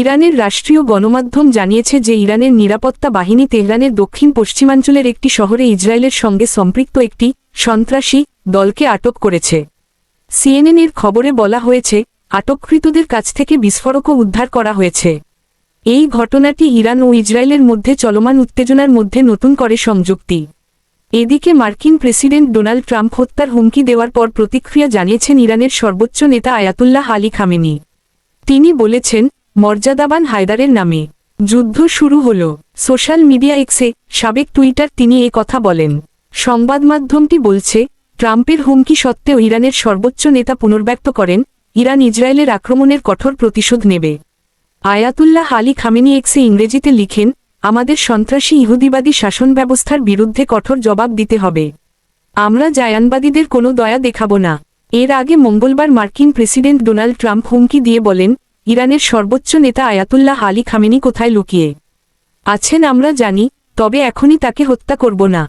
ইরানের রাষ্ট্রীয় গণমাধ্যম জানিয়েছে যে ইরানের নিরাপত্তা বাহিনী তেহরানের দক্ষিণ পশ্চিমাঞ্চলের একটি শহরে ইসরায়েলের সঙ্গে সম্পৃক্ত একটি সন্ত্রাসী দলকে আটক করেছে। সিএনএনের খবরে বলা হয়েছে, আটককৃতদের কাছ থেকে বিস্ফোরকও উদ্ধার করা হয়েছে। এই ঘটনাটি ইরান ও ইসরায়েলের মধ্যে চলমান উত্তেজনার মধ্যে নতুন করে সংযুক্তি। এদিকে মার্কিন প্রেসিডেন্ট ডোনাল্ড ট্রাম্প হত্যার হুমকি দেওয়ার পর প্রতিক্রিয়া জানিয়েছেন ইরানের সর্বোচ্চ নেতা আয়াতুল্লাহ আলী খামেনি। তিনি বলেছেন মর্যাদাবান হায়দারের নামে। যুদ্ধ শুরু হল। সোশ্যাল মিডিয়া এক্সে সাবেক টুইটার তিনি এ কথা বলেন। সংবাদ মাধ্যমটি বলছে, ট্রাম্পের হুমকি সত্ত্বেও ইরানের সর্বোচ্চ নেতা পুনর্ব্যক্ত করেন, ইরান ইসরায়েলের আক্রমণের কঠোর প্রতিশোধ নেবে। আয়াতুল্লাহ আলী খামেনি এক্সে ইংরেজিতে লিখেন, আমাদের সন্ত্রাসী ইহুদিবাদী শাসন ব্যবস্থার বিরুদ্ধে কঠোর জবাব দিতে হবে। আমরা জায়ানবাদীদের কোনো দয়া দেখাব না। এর আগে মঙ্গলবার মার্কিন প্রেসিডেন্ট ডোনাল্ড ট্রাম্প হুমকি দিয়ে বলেন ইরানের সর্বোচ্চ নেতা আয়াতুল্লাহ আলী খামেনি কোথায় লুকিয়ে আছেন আমরা জানি, তবে এখনই তাকে হত্যা করব না।